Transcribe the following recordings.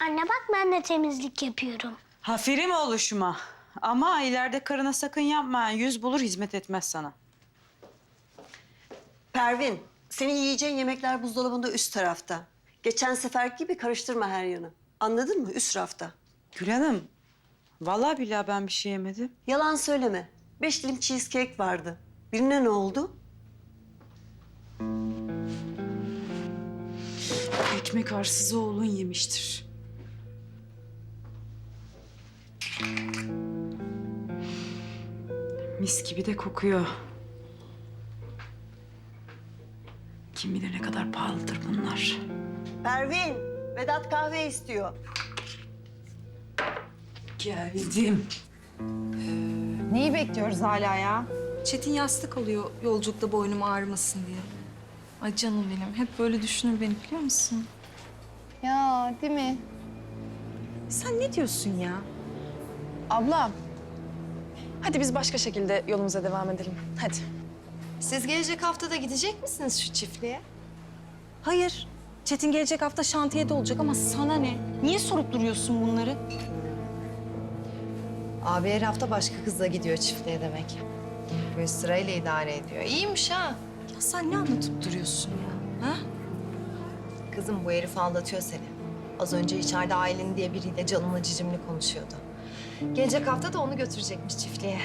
Anne bak ben de temizlik yapıyorum. Aferin oluşuma. Ama ileride karına sakın yapma. Yüz bulur hizmet etmez sana. Pervin, senin yiyeceğin yemekler buzdolabında üst tarafta. Geçen sefer gibi karıştırma her yanı. Anladın mı? Üst rafta. Gül Hanım, vallahi billahi ben bir şey yemedim. Yalan söyleme. Beş dilim cheesecake vardı. Birine ne oldu? Ekmek arsızı oğlun yemiştir. Mis gibi de kokuyor. Kim bilir ne kadar pahalıdır bunlar. Pervin, Vedat kahve istiyor. Geldim. Neyi bekliyoruz hala ya? Çetin yastık alıyor yolculukta boynum ağrımasın diye. Ay canım benim. Hep böyle düşünür beni biliyor musun? Ya değil mi? Sen ne diyorsun ya? Abla, Hadi biz başka şekilde yolumuza devam edelim. Hadi. Siz gelecek hafta da gidecek misiniz şu çiftliğe? Hayır. Çetin gelecek hafta şantiyede olacak ama sana ne? Niye sorup duruyorsun bunları? Abi her hafta başka kızla gidiyor çiftliğe demek. Böyle sırayla idare ediyor. İyiymiş ha. Ya sen ne anlatıp duruyorsun ya? Ha? Kızım bu herif aldatıyor seni. Az önce içeride Aylin diye biriyle canımla cicimli konuşuyordu. Gelecek hafta da onu götürecekmiş çiftliğe.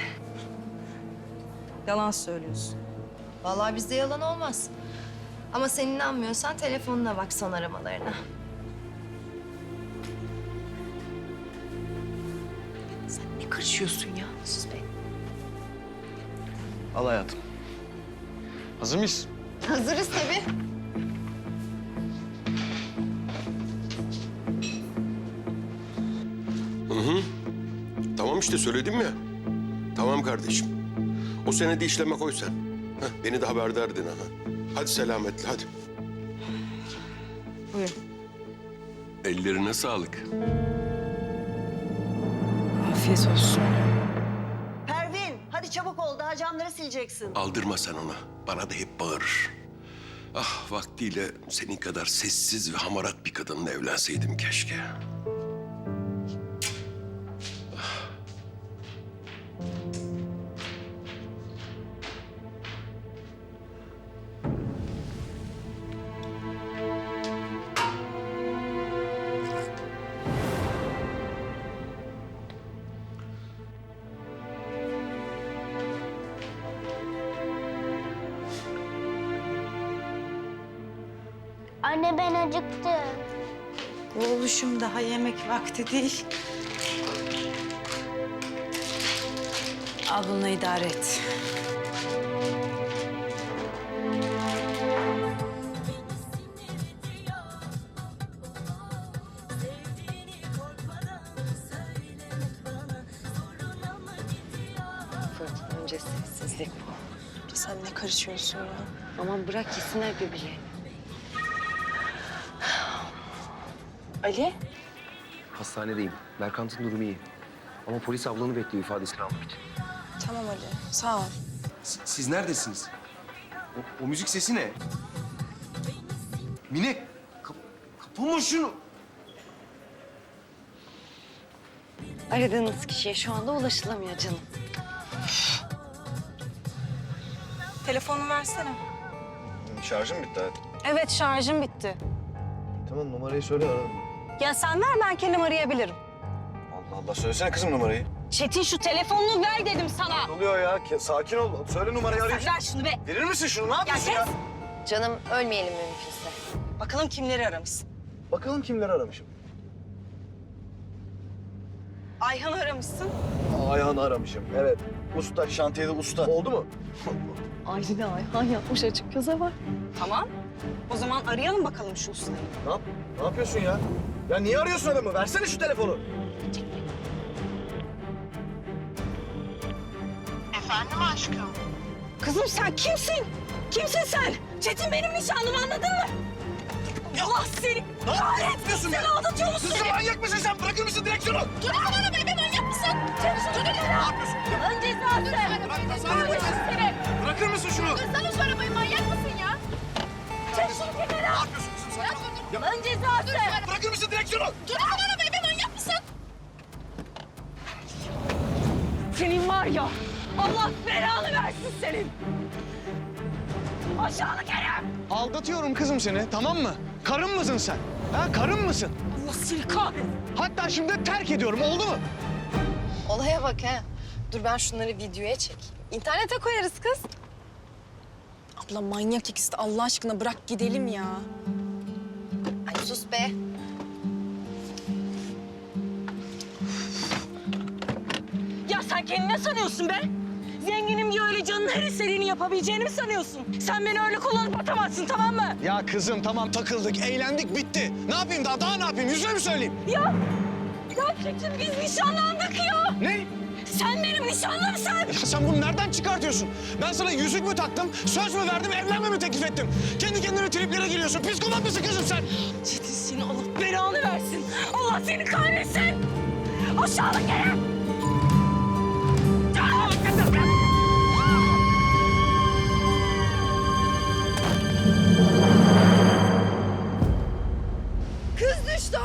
Yalan söylüyorsun. Vallahi bizde yalan olmaz. Ama sen inanmıyorsan telefonuna bak son aramalarına. Sen ne karışıyorsun ya? Sus be. Al hayatım. Hazır mıyız? Hazırız tabii. İşte söyledim ya. Tamam kardeşim. O senede işleme koy sen. Heh, beni de haberdar edin ha. Hadi selametle hadi. Buyurun. Ellerine sağlık. Afiyet olsun. Pervin, hadi çabuk ol. Daha camları sileceksin. Aldırma sen ona. Bana da hep bağırır. Ah vaktiyle senin kadar sessiz ve hamarat bir kadınla evlenseydim keşke. Anne ben acıktım. Oğluşum daha yemek vakti değil. Al bunu idare et. Önce sessizlik bu. Sen ne karışıyorsun ya? Aman bırak yesinler birbirlerini. Ali? Hastanedeyim. Berkant'ın durumu iyi. Ama polis ablanı bekliyor ifadesini almak için. Tamam Ali. Sağ ol. S- Siz neredesiniz? O, o müzik sesi ne? Mine, kap, kapama şunu. Aradığınız kişiye şu anda ulaşılamıyor canım. Telefonunu versene. Şarjım bitti hayatım. Evet şarjım bitti. Tamam numarayı söyle ararım. Ya sen ver ben kendim arayabilirim. Allah Allah söylesene kızım numarayı. Çetin şu telefonunu ver dedim sana. Ne oluyor ya? Ke- Sakin ol. Söyle numarayı arayayım. Ver şunu be. Verir misin şunu? Ne Ya yapıyorsun ya? kes. Canım ölmeyelim mümkünse. Bakalım kimleri aramışsın. Bakalım kimleri aramışım. Ayhan aramışsın. Ayhan'ı aramışım. Evet. Usta, şantiyede usta. Oldu mu? Aylin'e Ayhan yapmış açık göze var. Tamam. O zaman arayalım bakalım şu ustayı. Ne yap? Ne yapıyorsun ya? Ya niye arıyorsun adamı? Versene şu telefonu. Kızım sen kimsin? Kimsin sen? Çetin benim nişanlım anladın mı? Allah seni kahretsin. Sen aldatıyor musun Kızım beni? manyak mısın sen? Bırakır mısın direksiyonu? Dur lan arabayı be manyak mısın? Dur dur Ne yapıyorsun? Önce sen dur. Bırak seni. Bırakır mısın şunu? Dursana şu arabayı manyak mısın ya? Çek şunu kenara. Ne yapıyorsun kızım sen? Ön cezası. Bırakır mısın şunu! Durdurun arabayı be manyak mısın? Senin var ya Allah belanı versin senin. Aşağılık herif. Aldatıyorum kızım seni tamam mı? Karın mısın sen? Ha karın mısın? Allah seni kahretsin. Hatta şimdi terk ediyorum oldu mu? Olaya bak ha. Dur ben şunları videoya çekeyim. İnternete koyarız kız. Abla manyak ikisi de Allah aşkına bırak gidelim ya. Ay sus be. Sen kendini ne sanıyorsun be? Zenginim diye öyle canın her istediğini yapabileceğini mi sanıyorsun? Sen beni öyle kullanıp atamazsın tamam mı? Ya kızım tamam takıldık, eğlendik, bitti. Ne yapayım daha, daha ne yapayım? Yüzüne mi söyleyeyim? Ya! Ya Çetin biz nişanlandık ya! Ne? Sen benim nişanlımsın! Ya sen bunu nereden çıkartıyorsun? Ben sana yüzük mü taktım, söz mü verdim, evlenme mi teklif ettim? Kendi kendine triplere giriyorsun. Psikopat mısın kızım sen? Çetin seni Allah belanı versin! Allah seni kahretsin! Aşağılık herif!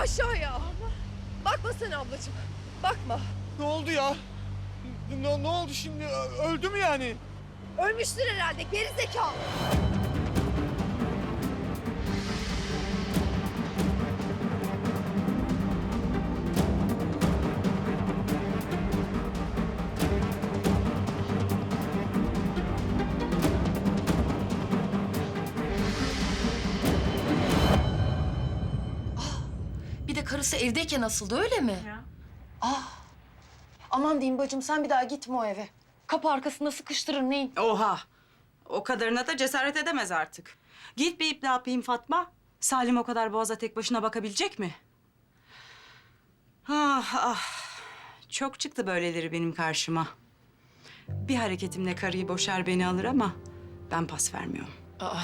Aşağıya. Bakma sen ablacığım. Bakma. Ne oldu ya? Ne, ne oldu şimdi? Öldü mü yani? Ölmüştür herhalde geri zekalı. Karısı evdeyken asıldı öyle mi? Aman diyeyim bacım sen bir daha gitme o eve. Kapı arkasında sıkıştırır neyin? Oha! O kadarına da cesaret edemez artık. Git bir ip ne yapayım Fatma? Salim o kadar boğaza tek başına bakabilecek mi? Ah ah! Çok çıktı böyleleri benim karşıma. Bir hareketimle karıyı boşar beni alır ama ben pas vermiyorum. Aa,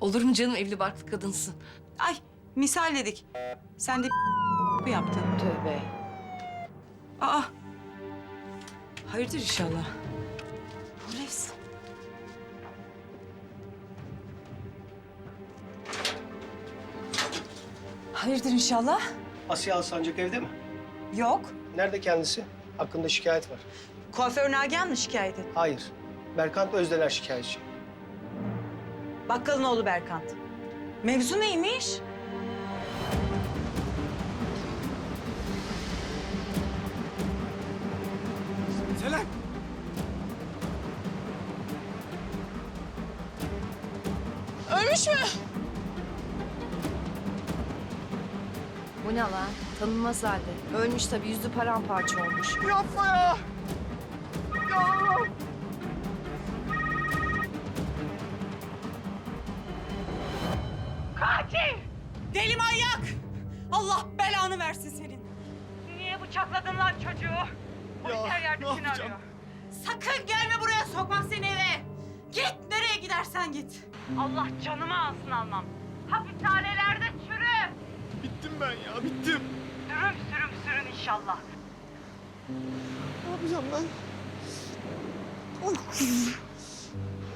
olur mu canım evli barklı kadınsın? Ay misal dedik. Sen de bu yaptın. Tövbe. Aa! Hayırdır inşallah. Polis. Hayırdır inşallah? Asiye Alsancak evde mi? Yok. Nerede kendisi? Hakkında şikayet var. Kuaför Nagihan mı şikayet et? Hayır. Berkant Özdeler şikayetçi. Bakkalın oğlu Berkant. Mevzu neymiş? Tanınmaz halde. Ölmüş tabii yüzü paramparça olmuş. Yapma ya! Katil! Deli manyak! Allah belanı versin senin. Niye bıçakladın lan çocuğu? Polis her yerde seni arıyor. Sakın gelme buraya sokmam seni eve. Git nereye gidersen git. Allah canımı alsın almam. Hapishanelerde çürü. Bittim ben ya, bittim. Sürüm sürüm sürün inşallah. Ne yapacağım ben? Of!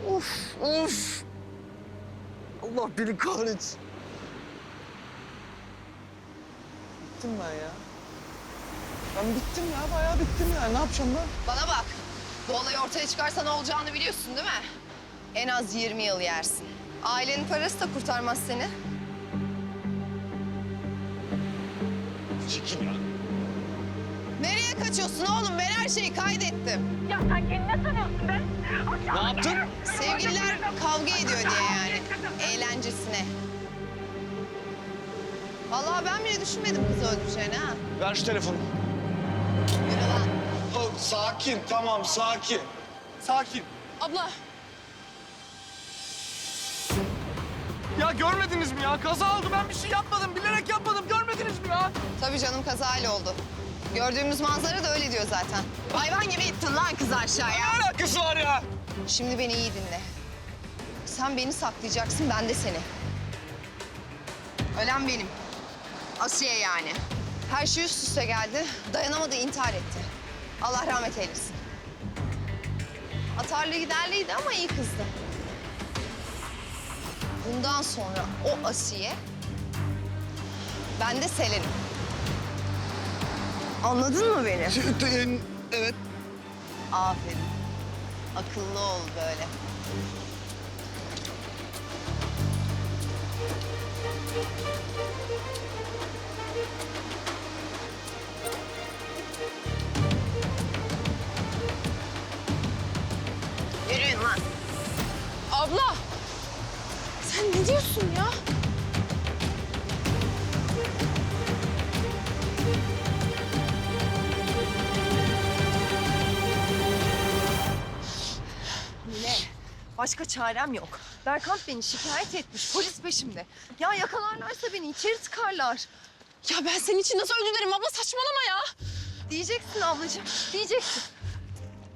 Of! Of! Allah beni kahretsin. Bittim ben ya. Ben bittim ya, bayağı bittim ya. Ne yapacağım ben? Bana bak. Bu olay ortaya çıkarsa ne olacağını biliyorsun değil mi? En az 20 yıl yersin. Ailenin parası da kurtarmaz seni. Çekil ya. Nereye kaçıyorsun oğlum? Ben her şeyi kaydettim. Ya sen kendini ne sanıyorsun be? Ne yaptın? Sevgililer kavga ediyor diye yani. Eğlencesine. Vallahi ben bile düşünmedim kızı öldüreceğini ha. Ver şu telefonu. Yürü lan. Oh, sakin, tamam, sakin. Sakin. Abla Ya görmediniz mi ya? Kaza oldu. Ben bir şey yapmadım. Bilerek yapmadım. Görmediniz mi ya? Tabii canım kazayla oldu. Gördüğümüz manzara da öyle diyor zaten. Hayvan gibi ittin lan kızı aşağıya. Ne alakası var ya? Şimdi beni iyi dinle. Sen beni saklayacaksın, ben de seni. Ölen benim. Asiye yani. Her şey üst üste geldi. Dayanamadı, intihar etti. Allah rahmet eylesin. Atarlı giderliydi ama iyi kızdı. Bundan sonra o Asiye, ben de Selen'im. Anladın mı beni? Evet. Aferin. Akıllı ol böyle. Yürüyün lan. Abla! Sen ne diyorsun ya? Ne? Başka çarem yok. Berkant beni şikayet etmiş. Polis peşimde. Ya yakalarlarsa beni içeri tıkarlar. Ya ben senin için nasıl dilerim abla saçmalama ya. Diyeceksin ablacığım. Diyeceksin.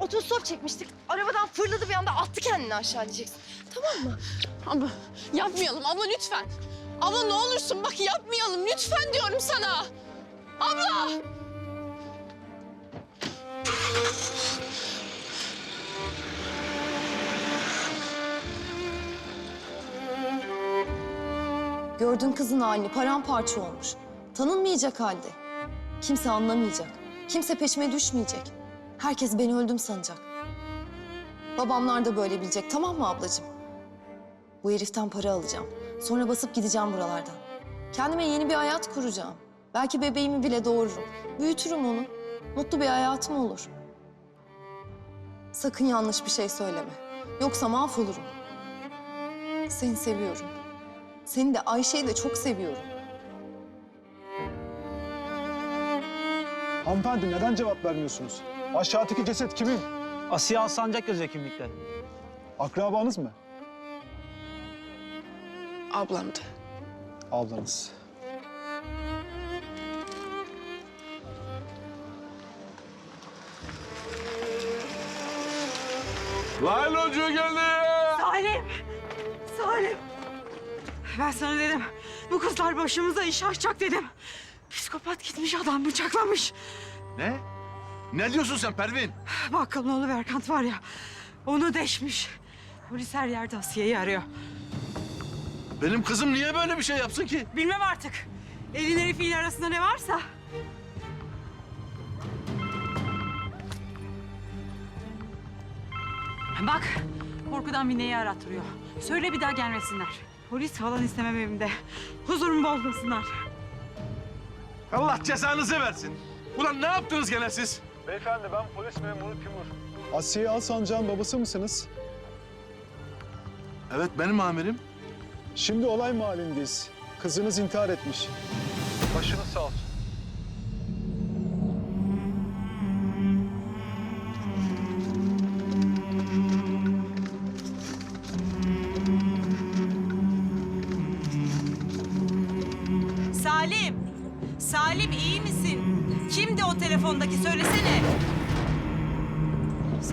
Otostop çekmiştik. Arabadan fırladı bir anda attı kendini aşağı diyeceksin. Tamam mı? Abla yapmayalım abla lütfen. Abla ne olursun bak yapmayalım lütfen diyorum sana. Abla! Gördün kızın halini paramparça olmuş. Tanınmayacak halde. Kimse anlamayacak. Kimse peşime düşmeyecek. Herkes beni öldüm sanacak. Babamlar da böyle bilecek tamam mı ablacığım? Bu heriften para alacağım. Sonra basıp gideceğim buralardan. Kendime yeni bir hayat kuracağım. Belki bebeğimi bile doğururum. Büyütürüm onu. Mutlu bir hayatım olur. Sakın yanlış bir şey söyleme. Yoksa mahvolurum. Seni seviyorum. Seni de Ayşe'yi de çok seviyorum. Hanımefendi neden cevap vermiyorsunuz? Aşağıdaki ceset kimin? Asiye Alsancak yazıyor kimlikte. Akrabanız mı? Ablamdı. Ablanız. Laylocu geldi. Salim! Salim! Ben sana dedim. Bu kızlar başımıza iş açacak dedim. Psikopat gitmiş adam bıçaklamış. Ne? Ne diyorsun sen Pervin? Bakkalın oğlu Berkant var ya. Onu deşmiş. Polis her yerde Asiye'yi arıyor. Benim kızım niye böyle bir şey yapsın ki? Bilmem artık. Elin herifiyle arasında ne varsa. Bak, korkudan Mine'yi arattırıyor. Söyle bir daha gelmesinler. Polis falan istemem evimde. Huzurumu bozmasınlar. Allah cezanızı versin. Ulan ne yaptınız gene siz? Beyefendi ben polis memuru Timur. Asiye Alsancak'ın babası mısınız? Evet benim amirim. Şimdi olay mahallindeyiz. Kızınız intihar etmiş. Başınız sağ olsun.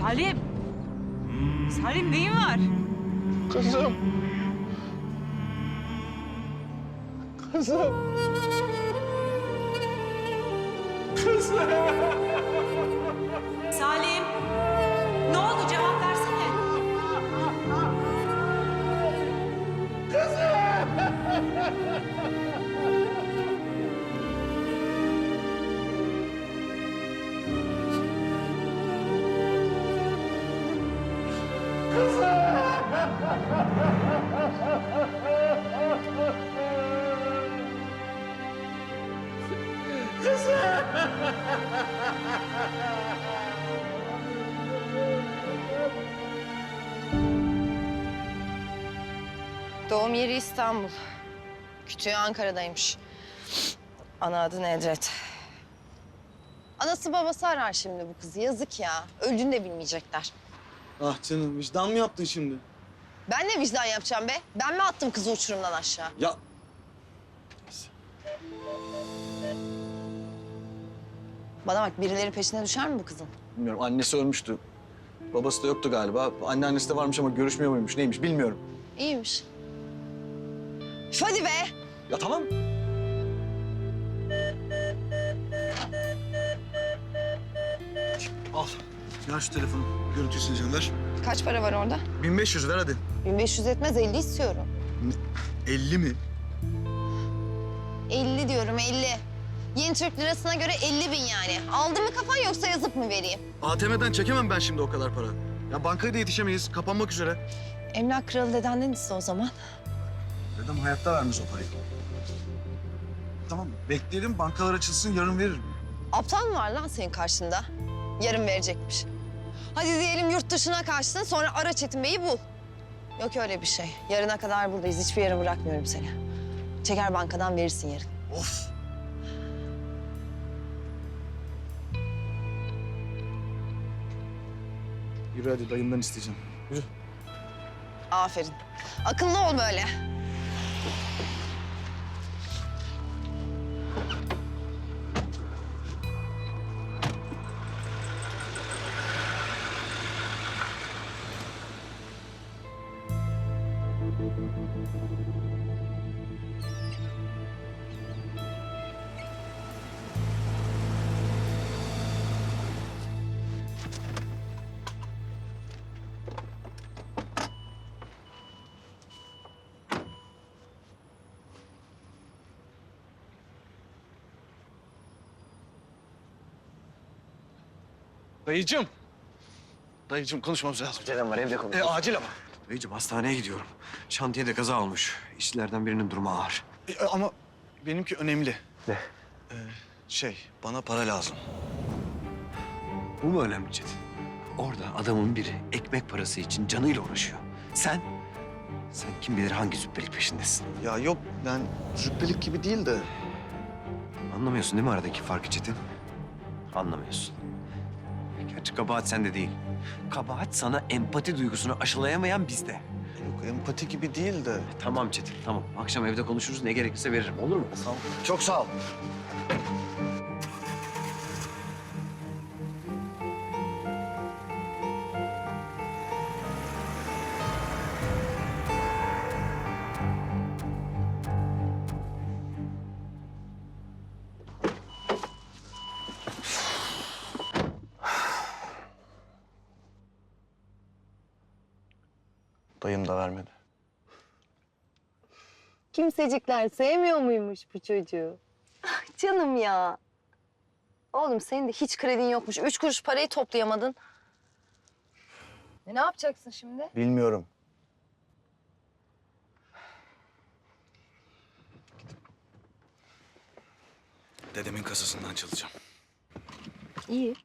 Salim! Salim neyin var? Kızım. Kızım. Salim! Doğum yeri İstanbul. Kütüğü Ankara'daymış. Ana adı Nedret. Anası babası arar şimdi bu kızı. Yazık ya. Öldüğünü de bilmeyecekler. Ah canım vicdan mı yaptın şimdi? Ben ne vicdan yapacağım be? Ben mi attım kızı uçurumdan aşağı? Ya Bana bak birileri peşine düşer mi bu kızın? bilmiyorum annesi ölmüştü. Babası da yoktu galiba. Anneannesi de varmış ama görüşmüyor muymuş neymiş bilmiyorum. İyiymiş. Üf, Hadi be! Ya tamam. Al. Ver şu telefonu. Görüntüsünü ver. Kaç para var orada? 1500 ver hadi. 1500 etmez 50 istiyorum. 50 mi? 50 diyorum 50. Yeni Türk lirasına göre 50 bin yani. Aldı mı kafan yoksa yazıp mı vereyim? ATM'den çekemem ben şimdi o kadar para. Ya bankaya da yetişemeyiz. Kapanmak üzere. Emlak kralı dedenden iste o zaman. Dedem hayatta vermez o parayı. Tamam bekleyelim bankalar açılsın yarın veririm. Aptal mı var lan senin karşında? Yarın verecekmiş. Hadi diyelim yurt dışına kaçtın sonra ara Çetin Bey'i bul. Yok öyle bir şey. Yarına kadar buradayız. Hiçbir yere bırakmıyorum seni. Çeker bankadan verirsin yarın. Of. Yürü hadi dayımdan isteyeceğim. Yürü. Aferin. Akıllı ol böyle. Dayıcım. Dayıcım konuşmamız lazım. Acelem var evde konuş. E, acil ama. Dayıcım hastaneye gidiyorum. Şantiyede kaza olmuş. İşçilerden birinin durumu ağır. E, ama benimki önemli. Ne? Şey bana para lazım. Bu mu önemli Çetin? Orada adamın biri ekmek parası için canıyla uğraşıyor. Sen, sen kim bilir hangi züppelik peşindesin. Ya yok ben züppelik gibi değil de Anlamıyorsun değil mi aradaki farkı Çetin? Anlamıyorsun. Gerçi kabahat sende değil. Kabahat sana empati duygusunu aşılayamayan bizde. yok empati gibi değil de. Tamam Çetin, tamam. Akşam evde konuşuruz. Ne gerekirse veririm. Olur mu? Sağ ol. Çok sağ ol. Kimsecikler sevmiyor muymuş bu çocuğu? Ah, canım ya. Oğlum senin de hiç kredin yokmuş. Üç kuruş parayı toplayamadın. E, ne yapacaksın şimdi? Bilmiyorum. Dedemin kasasından çalacağım. İyi.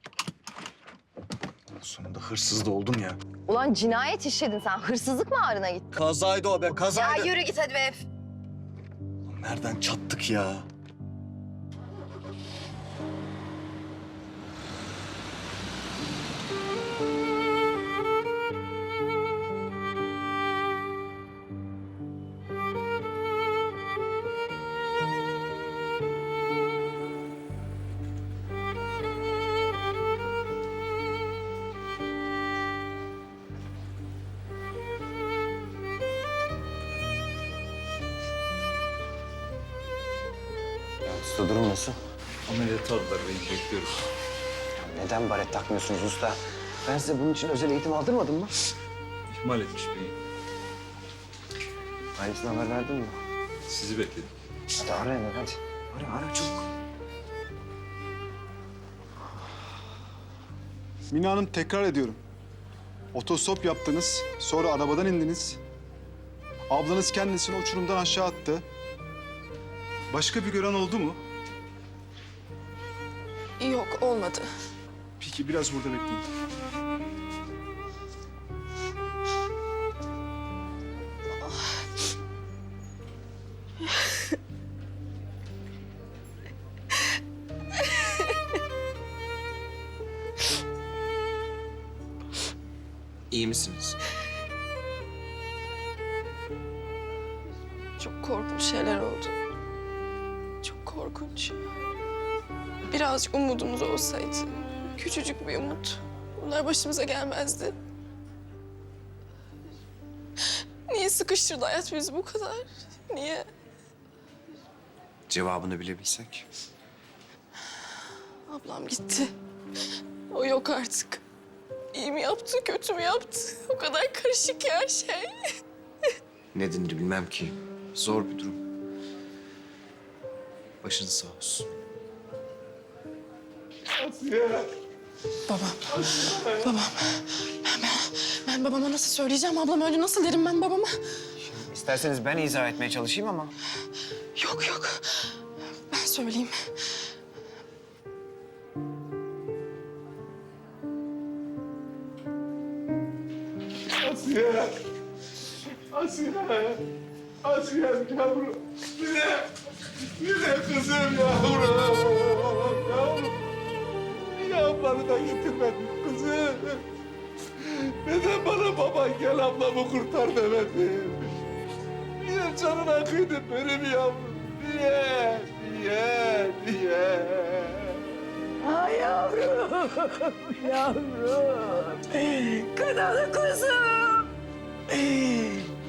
Sonunda hırsız da oldum ya. Ulan cinayet işledin sen. Hırsızlık mı ağrına gitti? Kazaydı o be, Ya kazaydı. yürü git hadi be. Nereden çattık ya? Usta durum nasıl? Ameliyat aldılar beni, bekliyoruz. Neden baret takmıyorsunuz usta? Ben size bunun için özel eğitim aldırmadım mı? İhmal etmiş beyim. Ailesine haber verdin mi? Sizi bekledim. Hadi ara hemen hadi. Ara ara çabuk. Mina Hanım tekrar ediyorum. Otostop yaptınız, sonra arabadan indiniz. Ablanız kendisini uçurumdan aşağı attı. Başka bir gören oldu mu? Yok olmadı. Peki biraz burada bekleyin. İyi misiniz? Çok korkunç şeyler oldu. Korkunç. Birazcık umudumuz olsaydı. Küçücük bir umut. Bunlar başımıza gelmezdi. Niye sıkıştırdı hayat bizi bu kadar? Niye? Cevabını bilebilsek. Ablam gitti. O yok artık. İyi mi yaptı, kötü mü yaptı? O kadar karışık ki her şey. Ne denir bilmem ki. Zor bir durum. Başınız sağ olsun. Babam. Babam. Ben, ben, ben babama nasıl söyleyeceğim? Ablam öldü nasıl derim ben babama? İsterseniz ben izah etmeye çalışayım ama. Yok yok. Ben söyleyeyim. Asiye. Asiye. Asiye yavrum. Mine. Mine kızım yavrum. Yavrum. Niye ablanı da getirmedin kızım? Neden bana baban gel ablamı kurtar demedin? Niye canına kıydın benim yavrum? Niye? Niye? Niye? Ay yavrum, yavrum. Kanalı kuzum.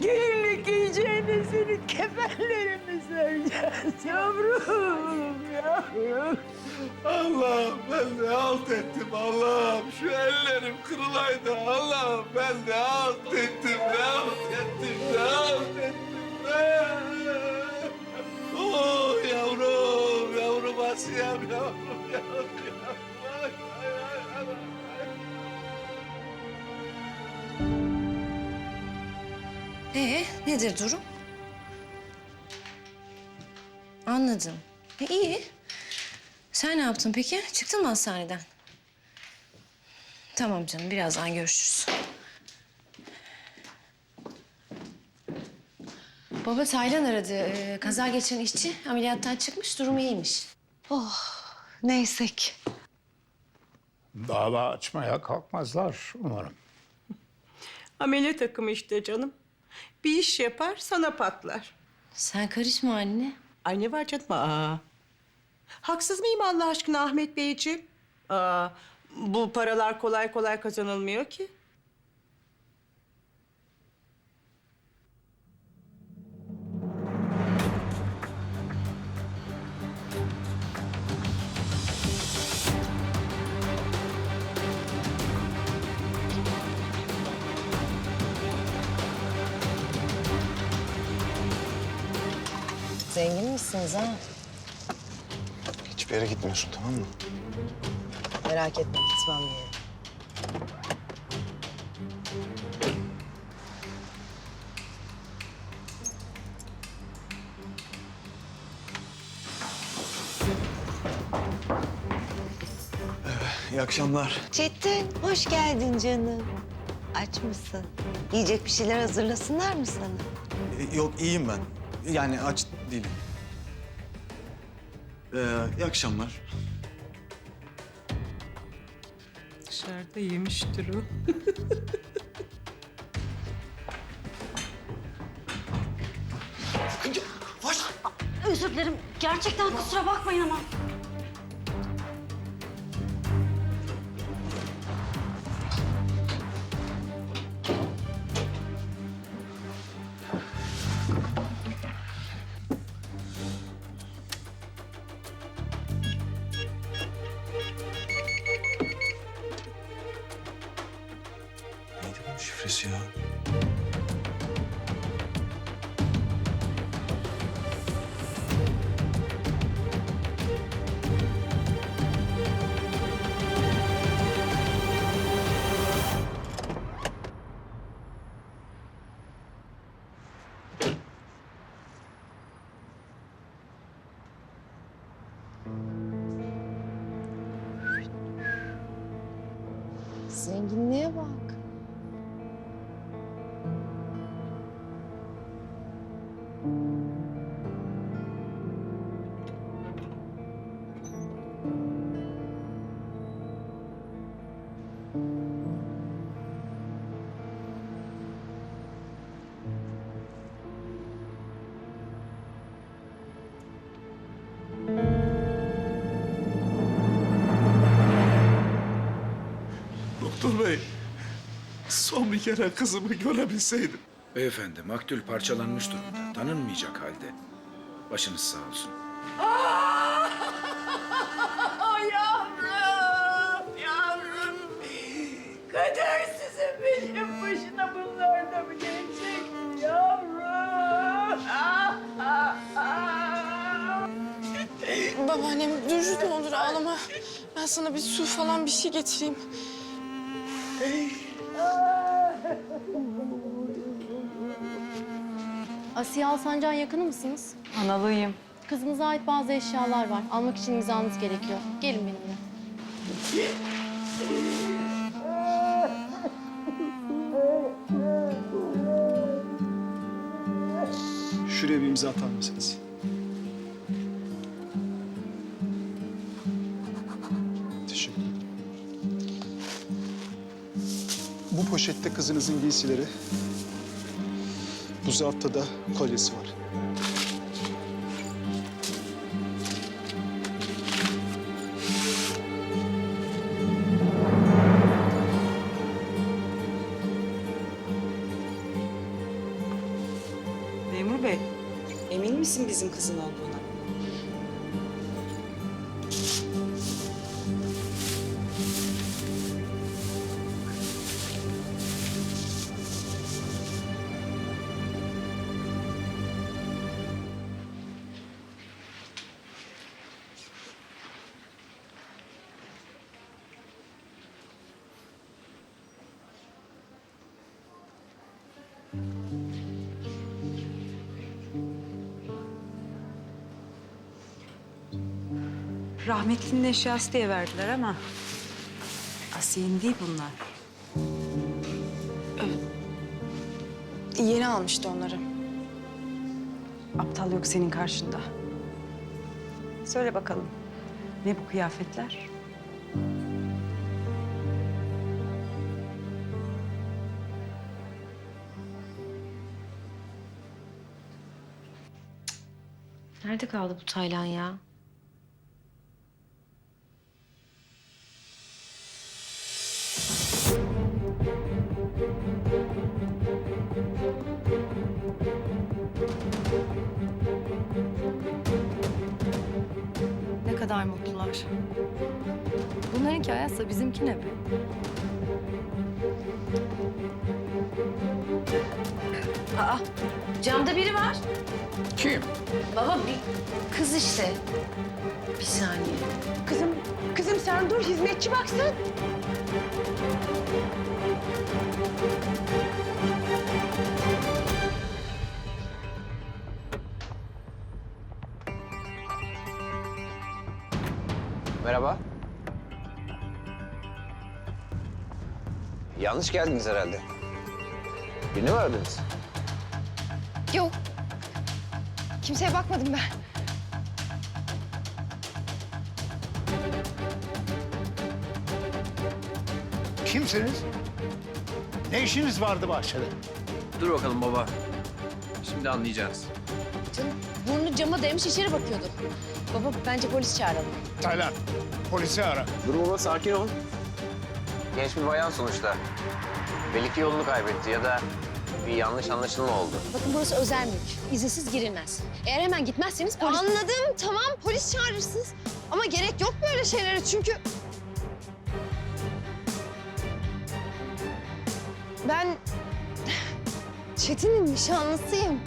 Gelinlik giyeceğine senin kefenlerini sereceğiz yavrum, yavrum. Allah'ım ben ne alt ettim Allah'ım. Şu ellerim kırılaydı Allah'ım. Ben ne alt ettim, ne alt ettim, ne alt ettim ben. Oh yavrum, yavrum Asiyem, yavrum, yavrum, yavrum. Ay, ay, ay, ay, ay. Ee, nedir durum? Anladım. E, iyi. Sen ne yaptın peki? Çıktın mı hastaneden? Tamam canım, birazdan görüşürüz. Baba Taylan aradı. Ee, kaza geçiren işçi ameliyattan çıkmış, durumu iyiymiş. Neyse ki. Dava açmaya kalkmazlar umarım. Amele takımı işte canım. Bir iş yapar sana patlar. Sen karışma anne. Ay ne var canım aa. Haksız mıyım Allah aşkına Ahmet Beyciğim? Aa, bu paralar kolay kolay kazanılmıyor ki. Zengin misiniz ha? Hiçbir yere gitmiyorsun tamam mı? Merak etme, gitmem bir yere. İyi akşamlar. Çetin, hoş geldin canım. Aç mısın? Yiyecek bir şeyler hazırlasınlar mı sana? Yok iyiyim ben. Yani aç değilim. Ee, iyi akşamlar. Dışarıda yemiştir o. Özür dilerim. Gerçekten kusura bakmayın ama. Zenginliğe bak. Kere kızımı görebilseydim. Beyefendi maktul parçalanmış durumda. Tanınmayacak halde. Başınız sağ olsun. yavrum, yavrum. Kader sizin benim başına bunlar da mı gelecek yavrum? Ah, ah, ah. Babaannem dur ne olur ağlama. Ben sana bir su falan bir şey getireyim. Asiye Alsancak'ın yakını mısınız? Analıyım. Kızınıza ait bazı eşyalar var. Almak için imzanız gerekiyor. Gelin benimle. Şuraya bir imza atar mısınız? Teşekkür ederim. Bu poşette kızınızın giysileri, zarfta da kolyesi var. Memur bey, emin misin bizim kızın olduğuna? Rahmetlinin eşyası diye verdiler ama... Asiye'nin değil bunlar. Yeni almıştı onları. Aptal yok senin karşında. Söyle bakalım, ne bu kıyafetler? Nerede kaldı bu Taylan ya? Bizimki ne be? Aa, camda biri var. Kim? Baba bir kız işte. Bir saniye. Kızım, kızım sen dur, hizmetçi baksın. Merhaba. Yanlış geldiniz herhalde. Birini mi aradınız? Yok. Kimseye bakmadım ben. Kimsiniz? Ne işiniz vardı bahçede? Dur bakalım baba. Şimdi anlayacağız. Canım burnu cama değmiş içeri bakıyordu. Baba bence polis çağıralım. Taylan, polisi ara. Dur baba sakin ol. Genç bir bayan sonuçta. Belli ki yolunu kaybetti ya da bir yanlış anlaşılma oldu. Bakın burası özel mülk. İzinsiz girilmez. Eğer hemen gitmezseniz polis... Anladım tamam polis çağırırsınız. Ama gerek yok böyle şeylere çünkü... Ben Çetin'in nişanlısıyım.